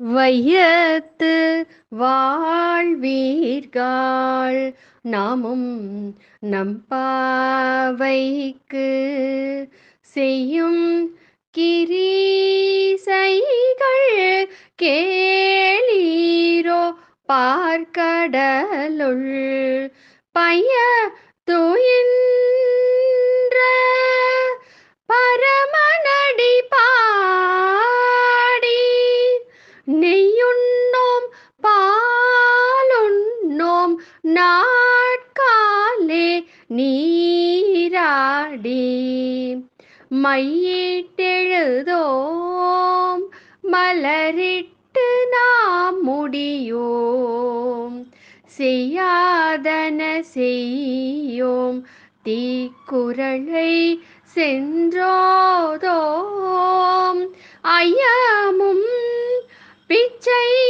வையத்து வாழ்வீர்கள் நாமும் நம்பாவைக்கு செய்யும் கிரீசைகள் கேளீரோ பார்க்கடலுள் பைய துயின்ற நாட்காலே நீராடி மையிட்டெழுதோம் மலரிட்டு நாம் முடியோம். செய்யாதன செய்யோம் தீக்குரலை சென்றோதோம். ஐயமும் பிச்சை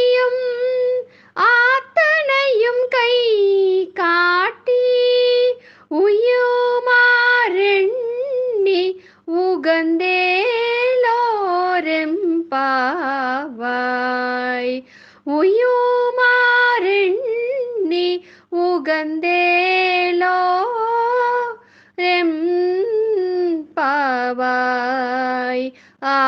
உயுமாறெண்ணி உகந்தேலோரெம்பாவாய் உயுமாறெண்ணி உகந்தேலோ ரெம்பாவாய் ஆ